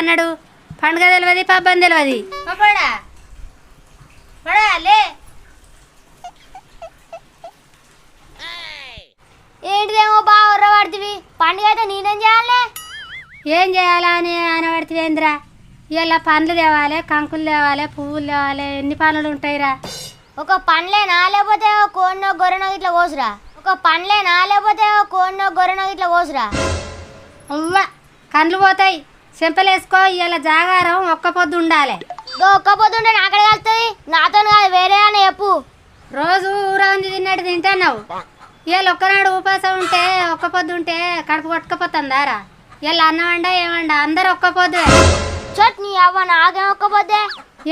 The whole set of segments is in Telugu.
అన్నాడు. పండుగ తెలియదు పబ్బం తెలియదు ఏంటిదేమో బాగా ఉర్రబడుతుంది పండుగ అయితే నేనేం చేయాలి? ఏం చేయాలా అని అనబడితేంద్రా ఇలా పండ్లు తేవాలి కంకులు తేవాలి పువ్వులు తేవాలి ఎన్ని పనులు ఉంటాయిరా? ఒక పండ్లేనా? లేకపోతే ఒక కోడినో గొర్రెనో ఇట్లా కోసురా? ఒక పండ్లేనా? లేకపోతే ఒక కోడినో గొర్రెనో ఇట్లా కోసురా? అవ్వ కండ్లు పోతాయి. చెంపలేసుకో ఇలా జాగారం ఒక్క పొద్దు ఉండాలి. ఒక్క పొద్దుంటే నాకడ కలుతుంది నాతో కాదు వేరే అని చెప్పు. రోజు ఊరంది తిన్నట్టు తింటున్నావు. ఇవాళ ఒక్కనాడు ఉపాసం ఉంటే ఒక్క పొద్దు ఉంటే కడుపు కొట్టుకపోతుందారా? ఇవాళ అన్నం వండ ఏమండ అందరు ఒక్క పొద్దు. చట్ నీ అవ్వ నాకేం ఒక్క పొద్దే?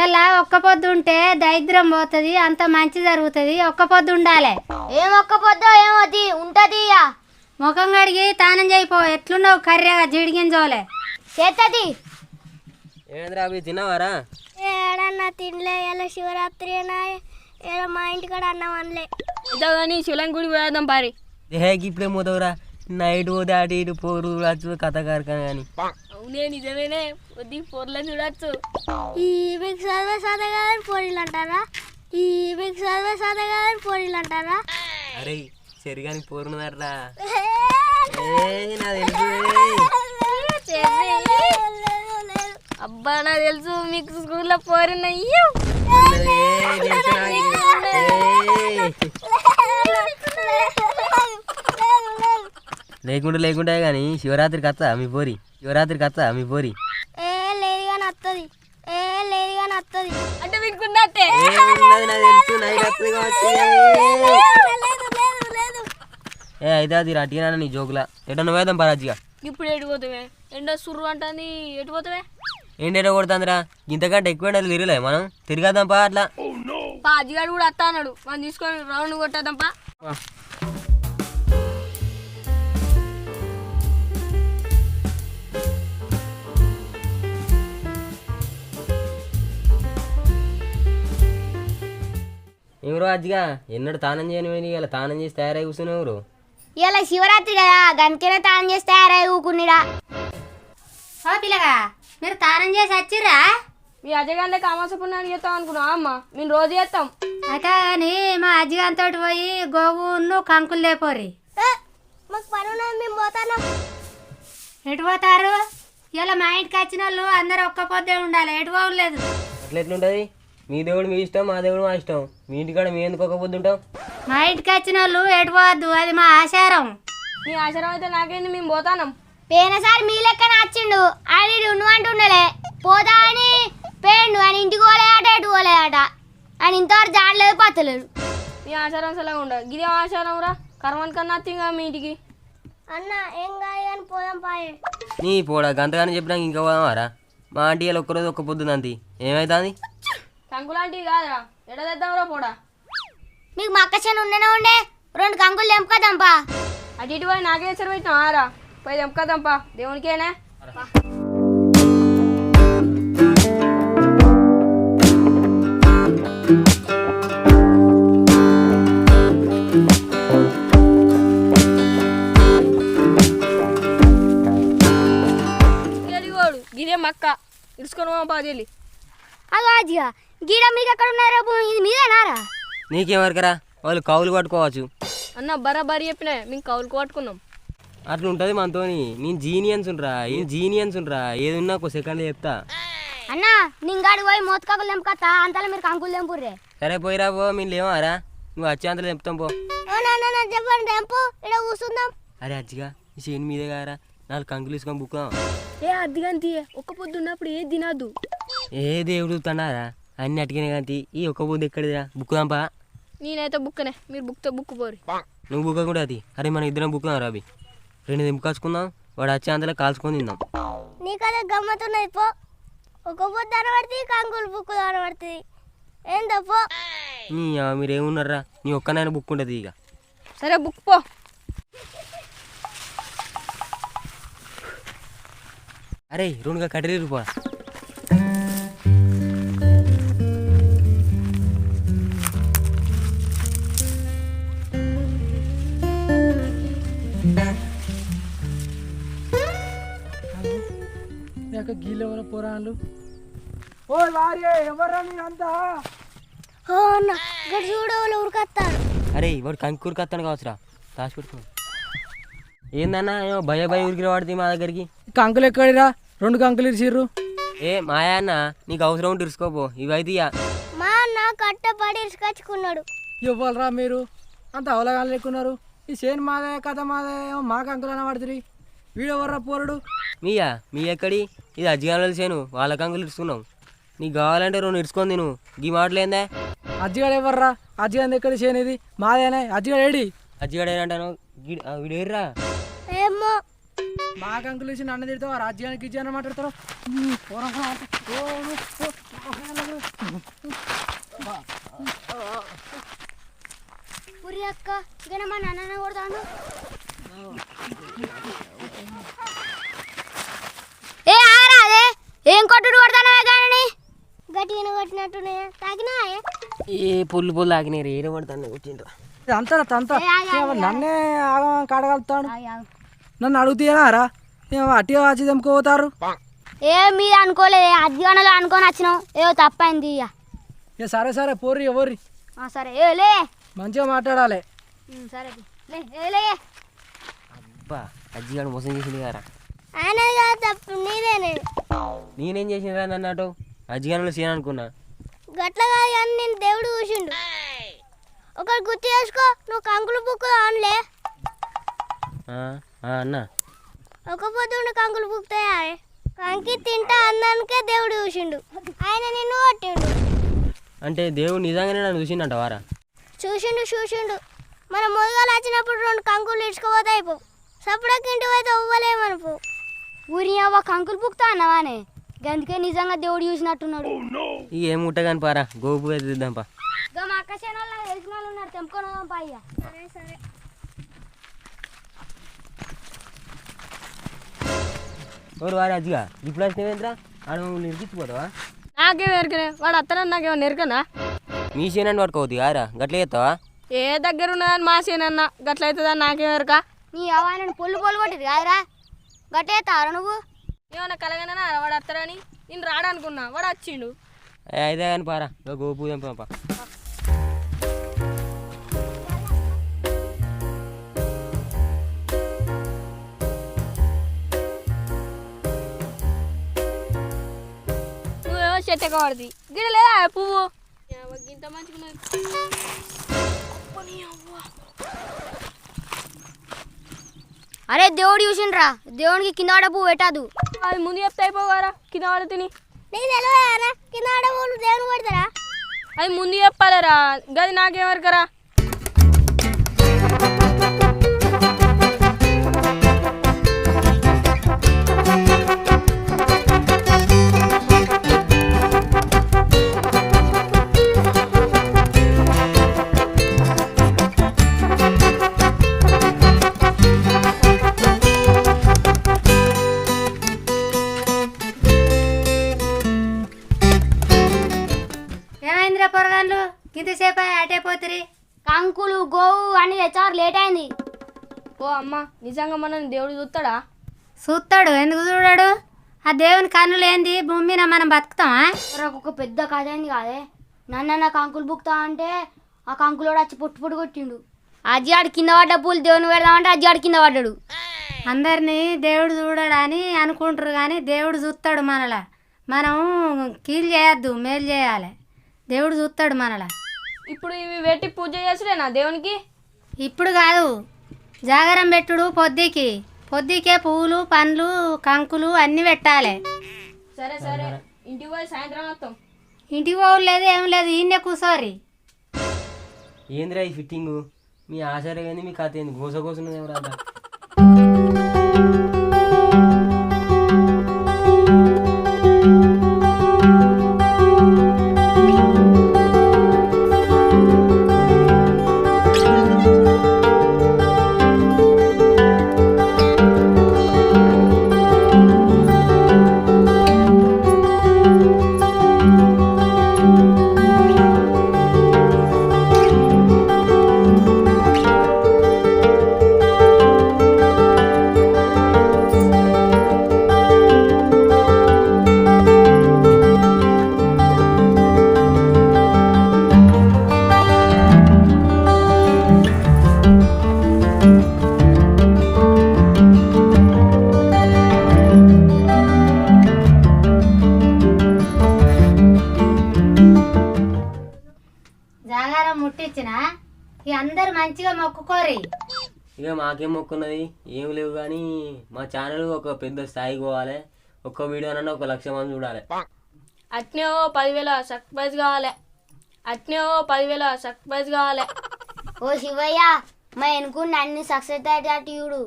ఇలా ఒక్క పొద్దు ఉంటే దరిద్రం పోతుంది అంత మంచి జరుగుతుంది ఒక్క పొద్దు ఉండాలి. ఏం ఒక్క పొద్దో ఏమవుతుంది ఉంటది ఇక ముఖం కడిగి తానం చేయిపో ఎట్లున్నావు కర్రెగా జిడిగించోలే చేత్తది ఏంద్రా అవి తిన్నావారా? ఏడన్నా తినలే ఇలా శివరాత్రి ఏడ మా ఇంటికాడ అన్నం అనలే. ఇదో కానీ శివలం గుడి పోయేద్దాం పారి. దేహాకి ఇప్పుడే పోతావురా. నైట్ పోతే అటు ఇటు పోరు చూడచ్చు కథ కార్ఖాన కానీ అవునే నిజమేనే. కొద్ది పొరలని చూడొచ్చు. ఈ మీకు చదివే చదవగానే పోరీలు అంటారా? ఈ మీకు చదివే చదవగానే పోరీలు అంటారా? అరే సరిగాని పోరున్నదట్రా ఏ నా తెలుసు అబ్బా నాకు తెలుసు మీకు స్కూల్లో. ఏ. లేకుండా లేకుండా కానీ శివరాత్రికి వస్తా మీ పోరి. శివరాత్రికి వస్తా మీ పోరి. ఏ లేదు కానీ వస్తుంది ఏ లేదు కానీ. వస్తుంది అంటే వినుకున్నట్టే ఏ, అయితే అది అట్టిగా నీ జోకులా. ఎటో నువ్వేద్దాం పరాజిగా. ఇప్పుడు ఎటు పోతావే? ఎండ సుర్రు అంటుంది ఎటు పోతావే? ఏంటో కొడుతుందిరా? ఇంతకంటే ఎక్కువ ఎండలు తిరగలే మనం. తిరిగేద్దాం పా అట్లా. పా అజ్జిగాడు కూడా వస్తా అన్నాడు. మనం తీసుకొని రౌండ్ కొట్టేద్దాం పా ఎవరో అజ్జిగా? ఎన్నడు తానం చేయని ఇలా తానం చేసి తయారై కూర్చుని ఎవరు? ఇలా శివరాత్రి కదా గంటకైనా తాను చేస్తే అరే ఊకునిరా ఓ పిల్లగా మీరు తానం చేసి వచ్చిర్రా? మీ అజగాంటే కామాస పుణ్యాన్ని చేస్తాం అనుకున్నాం అమ్మ? మేము రోజు చేస్తాం. అయితే అని మా అజ్జిగాంతో పోయి గోవును కంకులు లేపోరి మాకు పని మేము పోతాను? ఎటు పోతారు? ఇలా మా ఇంటికి వచ్చిన వాళ్ళు అందరు ఒక్క పొద్దే ఉండాలి ఎటు పోలేదు అట్లా ఎట్లుంటుంది? మీ దేవుడు మీ ఇష్టం మా దేవుడు మా ఇష్టం. మీ ఇంటికాడ మీ ఎందుకు ఒక పొద్దు ఉంటాం మా ఇంటికి వచ్చిన వాళ్ళు ఎటు పోవద్దు అది మా ఆచారం మీ ఆశ్రమం అయితే నాకేంది మేము పోతానం. పోయినసారి మీ లెక్కన వచ్చిండు ఉండు అంటుండలే. పోతా అని పేండు ఆయన ఇంటికి పోలేదట ఎటు పోలేదట. ఆయన ఇంతవరకు జాడలేదు పత్తలేదు మీ ఆచారం సలహా ఉండదు? గిదే ఆచారం రా. కర్మన్ కన్నా తింగా మీ ఇంటికి. అన్న ఏం కాదు కానీ పోదాం పాయే. నీ పోడా గంతగానే చెప్పినాక ఇంకా పోదామారా మా ఆంటీ వాళ్ళు ఒక్కరోజు ఒక్క పొద్దు నంది ఏమైతుంది? కంకులాంటివి కాదురా. ఎడ తెద్దాంరా పోడా మీకు మక్క చేను ఉండనే ఉండే? రెండు కంకులు తెంపుకోదాంపా. అటు ఇటు పోయి నాకే హెచ్చరి పెట్టినా ఆరా పోయి తెంపుకదాంపా. దేవునికేనే? గిదే మక్క. ఇడుచుకొని పోమా చెల్లి అది ఆజిగా గీడ మీకు ఎక్కడ ఉన్నారు ఇది మీదేనారా నీకేమరకరా వాళ్ళు కౌలు పట్టుకోవచ్చు అన్న బరాబరి చెప్పినా మేము కౌలుకు పట్టుకున్నాం అట్లా ఉంటుంది మనతోని నేను జీనియన్స్ ఉండరా. ఏం జీనియన్స్ ఉండరా? ఏది ఉన్నా ఒక సెకండ్ చెప్తా. అన్న నింగాడికి పోయి మోతకాకులు తెంపుకొస్తా అంతలో మీరు కంకులు తెంపుర్రే. సరే పోయిరా పో. మేము లేవారా నువ్వు వచ్చేంతలో చెప్తాం పో. చెప్పండి తెంపు. ఇక్కడ కూర్చుందాం. అరే అజ్జిగా ఈ చేను మీదే కారా నాలుగు కంకులు తీసుకొని బుక్కాం ఏ అద్దిగంతి ఒక్క పొద్దు ఉన్నప్పుడు ఏది తినద్దు. ఏ దేవుడు తన్నారా? అన్ని అటుకనే కానీ ఈ ఒక్క పొద్దు ఎక్కడిదిరా? బుక్కుదాంపా నేనైతే బుక్కనే మీరు బుక్తో బుక్ పోరి. నువ్వు బుక్క కూడా అది అరే మనం ఇద్దరం బుక్కుదాం రాబి రెండు దింపుకాచుకుందాం వాడు వచ్చే అంతలో కాల్చుకొని తిందాం. నీకదే గమ్మతున్నది పో. ఒక పొద్దు అనబడుతుంది కంకులు బుక్కు అనబడుతుంది ఏం తప్పు నీ ఆ మీరు ఏమున్నారా నీ ఒక్కనైనా బుక్ ఉంటుంది ఇక. సరే బుక్ పో. అరే రెండుగా కట్టెలు పో నాకు గీలెవర పోరాళ్ళు? ఓ వారే ఎవర్రా మీరంతా ఓ అన్న ఇక్కడ చూడు వాళ్ళు ఉరికొస్తారు అరే వాడు కంకూరు కత్తాను కావచ్చురా. దాచి పెట్టుకో. ఏందన్నా ఏమో భయ భయ ఉరికి వాడితే మా దగ్గరికి? కంకులు ఎక్కడిరా? రెండు కంకులు ఇరిచిర్రు ఏ మాయా అన్న నీకు అవసరం ఉంటే ఇరుసుకోపో ఇవైతే మా అన్న కట్టపడి ఇసుకొచ్చుకున్నాడు ఇవ్వాలరా మీరు? అంత అవలగాలు లేకున్నారు. ఈ చేను మాదే కథ మాదే ఏమో మా కంకులు అన్న పడుతుంది వీడెవర్రా పోరుడు? మీయా? మీ ఎక్కడి? ఇది అజ్జిగానులు చేను వాళ్ళ కంకులు ఇరుచుకున్నావు నీకు కావాలంటే రెండు ఇరుచుకొని తిను గీ మాటలు ఏందే అజ్జిగాడు ఎవర్రా అజ్జిగాడు ఎక్కడ చేను ఇది మాదేనే అజ్జిగాడు ఏడి అజ్జిగాడు ఏంటంటాను వీడు ఏర్రా ఏమో మా కంకులు ఇచ్చి నన్ను తిడతావు రాజ్యానికి ఇచ్చి అని మాట్లాడతారు పోరా, అక్క ఇక్కడ మా నాన్న కొడతాను ఏం కొట్టుడు కొడతానవే కానీ గట్టిగా కొట్టినట్టునే తాగినా ఏ పుల్లు పుల్లు ఆగినారు ఏడ పడతాను అంతా అంతా. నన్నే ఆగం. కాడగలుగుతాడు. నన్ను అడుగుతారా ఏమో అట్టిగా వచ్చి తెంపుకోతారు ఏ మీరు అనుకోలేదు అజ్జగనలో అనుకొని వచ్చినాం. ఏదో తప్పైంది ఇక సరే సరే పోర్రి ఎవరి ఆ, సరే ఏ లే. మంచిగా మాట్లాడాలి. సరే లే. ఏ లే. అబ్బా అజ్జిగాడు మోసం చేసింది కదా ఆయన తప్పు నేనేం. చేసినరా నన్ను అజ్జిగానులు చేయను అనుకున్నా. గట్ల కాదు కానీ నేను దేవుడు చూసిండు. ఒకటి గుర్తు చేసుకో నువ్వు కంకులు బుక్ ఆన్లే. అన్న. ఒక పొద్దున్న కంకులు బుక్తాయా కంకి తింటా అందానికే దేవుడు చూసిండు. ఆయన నిన్ను కొట్టిండు. అంటే దేవుడు నిజంగానే నన్ను చూసిండంట వారా? చూసిండు చూసిండు. మన మొదలు వచ్చినప్పుడు రెండు కంకులు ఇడ్చుకుపోతే అయిపో సప్పుడకి ఇంటికి పోతే ఇవ్వలేమనుకో ఊరి అవ్వ కంకులు బుక్తా అన్నవానే. అందుకే నిజంగా దేవుడు చూసినట్టున్నాడు. ఇక ఏం ముట్టగాని పారా గోపు మా అక్క చేనుల్లో తెలిసిన వాళ్ళు ఉన్నారు తెంపుకొని పైగా సరే సరే. ఎవరు వారి అజ్జిగా? ఇప్పుడు వచ్చినవేంద్రా ఆడ మమ్మల్ని ఇరికిచ్చిపోతావా నాకేం ఎరకనే వాడు అత్తనని నాకేమో ఎరకనా మీ చేయనని పట్టుకోవద్దు కారా గట్ల చేస్తావా? ఏ దగ్గర ఉన్నదని మా సేనన్న గట్ల అవుతుందని నాకేం ఎరక నీ అవ్వ పొల్లు పొల్లు కొట్టింది కాదురా. గట్టేస్తారా నువ్వు? ఏమన్నా కలగనా వాడు అత్తరని? నేను రాడనుకున్నా. వాడు వచ్చిండు. అయితే కానీ పారా. గోపు తెంపా నువ్వేమో చెట్టు గిడ లేదా పువ్వు? ఇంత మంచిగా అరే దేవుడు చూసిండ్రా. దేవునికి కింద పడ పువ్వు పెట్టదు అది ముందు చెప్తే అయిపోగారా? కింద వాడు తిని నీకు తెలియదా కింద పడ పువ్వులు దేవుని పెడతారా అది ముందు చెప్పాలరా? గది నాకేం తెచ్చారు లేట్ అయింది. ఓ అమ్మ నిజంగా మనని దేవుడు చూస్తాడా? చూస్తాడు. ఎందుకు చూడాడు? ఆ దేవుని కన్నులు ఏంది? భూమి మీద మనం బతుకుతామా? నాకు ఒక పెద్ద కథ అయింది కాదే? నన్ను నా కంకులు బుక్తా అంటే ఆ కంకులోడు వచ్చి పుట్టు పుట్టు కొట్టిండు. అజ్జాడు కింద పడ్డ పూలు దేవుని పెడదామంటే అజ్జాడు కింద పడ్డాడు. అందరినీ దేవుడు చూడడని అనుకుంటారు కానీ దేవుడు చూస్తాడు మనలా. మనం కీలు చేయొద్దు మేలు చేయాలి. దేవుడు చూస్తాడు మనలా. ఇప్పుడు ఇవి పెట్టి పూజ చేసుడేనా దేవునికి? ఇప్పుడు కాదు. జాగరం పెట్టుడు పొద్దుకి. పొద్దుకే పువ్వులు పండ్లు కంకులు అన్నీ పెట్టాలి. సరే సరే. ఇంటికి పోయి సాయంత్రం వస్తాం. ఇంటికి పోవులు లేదు ఏం లేదు ఈయనే కూర్చోరి ఏందిరా ఈ ఫిట్టింగు? మీ ఆచార్య ఏంది మీ కథ ఏంది? గోస ఎవరంతా గిఫ్ట్ ఇచ్చిన? ఇక అందరు మంచిగా మొక్కుకోరి. ఇక మాకేం మొక్కున్నది? ఏం లేవు కానీ మా ఛానల్ ఒక పెద్ద స్థాయికి పోవాలి. ఒక్క వీడియోనన్నా ఒక లక్ష మంది చూడాలి. అట్నే ఓ పదివేల సర్ప్రైజ్ కావాలి. అట్నే ఓ పదివేల సర్ప్రైజ్ కావాలి. ఓ శివయ్య మా ఎనుకున్న అన్ని సక్సెస్ అయ్యేటట్టు చూడు.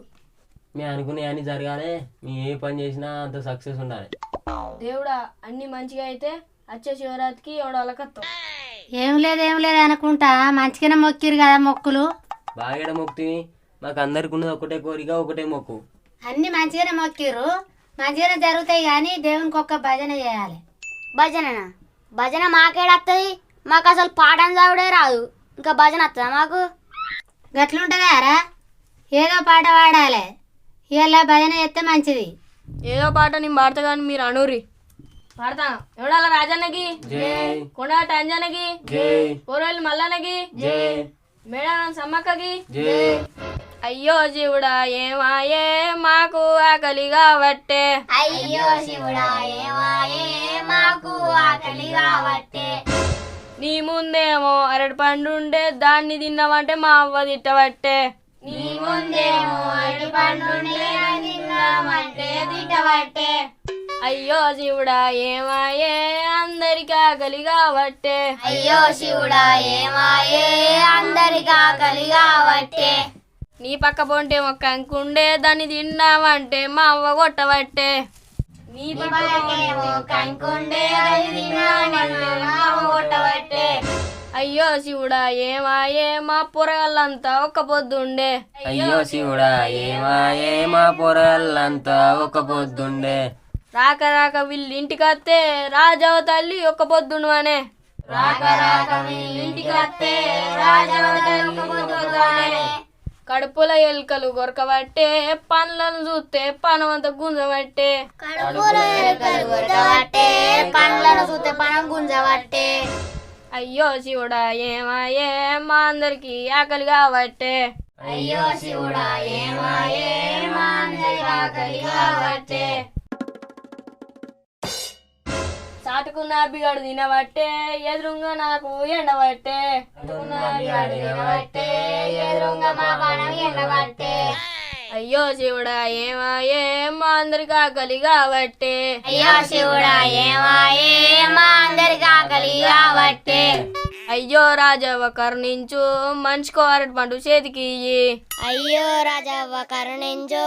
మేము అనుకునే అన్ని జరగాలి. మేము ఏ పని చేసినా అంత సక్సెస్ ఉండాలి. దేవుడా అన్ని మంచిగా అయితే వచ్చే శివరాత్రికి ఎవడాలకత్తాం ఏం లేదు ఏం లేదు అనుకుంటా. మంచిగానే మొక్కిరు కదా మొక్కులు. బాగా మొక్కుతుంది మాకు అందరికి ఉన్నది ఒకటే కోరిక ఒకటే మొక్కు. అన్ని మంచిగానే మొక్కిర్రు మంచిగానే జరుగుతాయి కానీ దేవునికి ఒక్క భజన చేయాలి. భజననా? భజన మాకేడత్తది మాకు అసలు పాఠం చదువుడే రాదు. ఇంకా భజన వస్తుందా మాకు? గట్లుంటుందారా ఏదో పాట పాడాలి. ఇలా భజన చేస్తే మంచిది. ఏదో పాట నేను పాడతా కానీ మీరు అనురి. పాడతాను ఎవడాల రాజన్నకి? జై. కొండాట అంజనకి జై. పూర్వెల్లి మల్లన్నకి? జై. మేడారం సమ్మక్కకి? జై. అయ్యో జీవుడా ఏమాయే? మాకు ఆకలి కాబట్టే అయ్యో శివుడా ఏమాయే? మాకు ఆకలి కావట్టే నీ ముందేమో అరటి పండు ఉండే దాన్ని తిన్నామంటే మా అవ్వ తిట్టబట్టే నీ ముందేమో అరటి పండు తిన్నామంటే తిట్టబట్టే అయ్యో జీవుడా ఏమాయే? అందరికి ఆకలి కాబట్టే అయ్యో శివుడా ఏమాయే? అందరికి ఆకలి కావట్టే నీ పక్క పొంటే ఒక కంకుండే దాన్ని తిన్నామంటే మా అవ్వ కొట్టబట్టే నీ కొట్టబట్టే అయ్యో శివుడా ఏమాయే? మా పొరగల్లంతా ఒక్క పొద్దుండే. అయ్యో శివుడా ఏమాయే? మా పొరల్లంతా ఒక పొద్దుండే. రాక రాక వీళ్ళు ఇంటికత్తే రాజావ తల్లి ఒక్క పొద్దుండమనే రాక రాక ఇంటికి వస్తే రాజవతల్లి కడుపుల ఎలుకలు గొరకబట్టే పండ్లను చూస్తే పనమంత గుంజబట్టే. కడుపులో ఎలుకలు గుర్తబట్టే పండ్లను చూస్తే పనం గుంజబట్టే. అయ్యో శివుడా ఏమాయే మా అందరికి ఆకలి కాబట్టే. అయ్యో శివుడా ఏమాయే మా అందరికి ఆకలి కావట్టే చాటుకున్న బిగాడు తినబట్టే ఎదురుగా నాకు ఎండబట్టే. తినబట్టే ఎదురుగా మా పనం ఎండబట్టే. అయ్యో శివుడా ఏమాయే మా అందరికి ఆకలి కాబట్టే. అయ్యో శివుడా ఏమాయే మా అందరికి ఆకలి కాబట్టే. అయ్యో రాజవ్వ కరుణించు మనిషికో అరటి పండు చేతికి ఇయ్యి. అయ్యో రాజవ్వ కరుణించు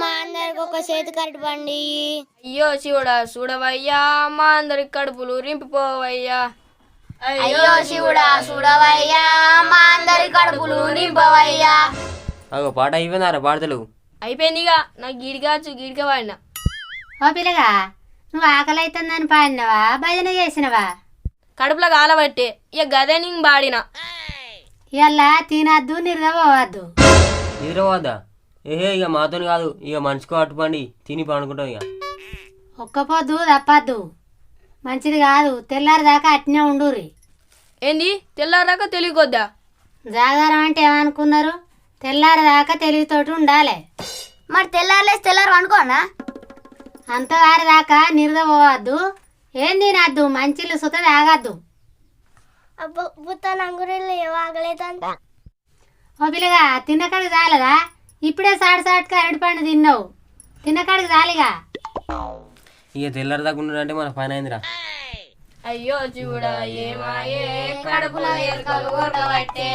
మా అందరికి ఒక చేతి కరటి పండి అయ్యో శివుడా చూడవయ్యా మా అందరికి కడుపులు రింపిపోవయ్యా అయ్యో శివుడా చూడవయ్యా మా అందరి కడుపులు నింపవయ్యా. అగో పాట అయిపోయిందారా పాడతలు అయిపోయిందిగా నాకు గీడికాచు గీడిక వాడిన ఓ పిల్లగా నువ్వు ఆకలి అవుతుందని పాడినవా? భజన చేసినవా? కడుపులో కాలబట్టే ఇక గదే నేను బాడిన. ఇలా తినద్దు నిద్రపోవద్దు. నిద్రపోద్దా ఏహే ఇక మాతో కాదు ఇక మనిషికో అట్టుపండి తిని పండుకుంటాం ఇక. ఒక్క పొద్దు తప్పద్దు. మంచిది కాదు తెల్లారి దాకా అట్నే ఉండురి ఏంది? తెల్లారాక తెలియకొద్దా? జాగారం అంటే ఏమనుకున్నారు? తెల్లారి దాకా తెలివితోటి ఉండాలి. మరి తెల్లారలేసి తెల్లారు అనుకోనా అంతవారి దాకా నిద్రపోవద్దు. ఏం తినద్దు మంచిలు సుత తాగద్దు. ఓ పిల్లగా తిన్నకాడికి చాలదా ఇప్పుడే సాటు సాటుగా అరటి పండు తిన్నావు. తిన్నకాడికి చాలిగా ఇక తెల్లారి దాకా ఉన్నాడంటే మన పని అయిందిరా. అయ్యో శివుడా ఏమాయే కడుపులో ఎలుకలు కొట్టబట్టే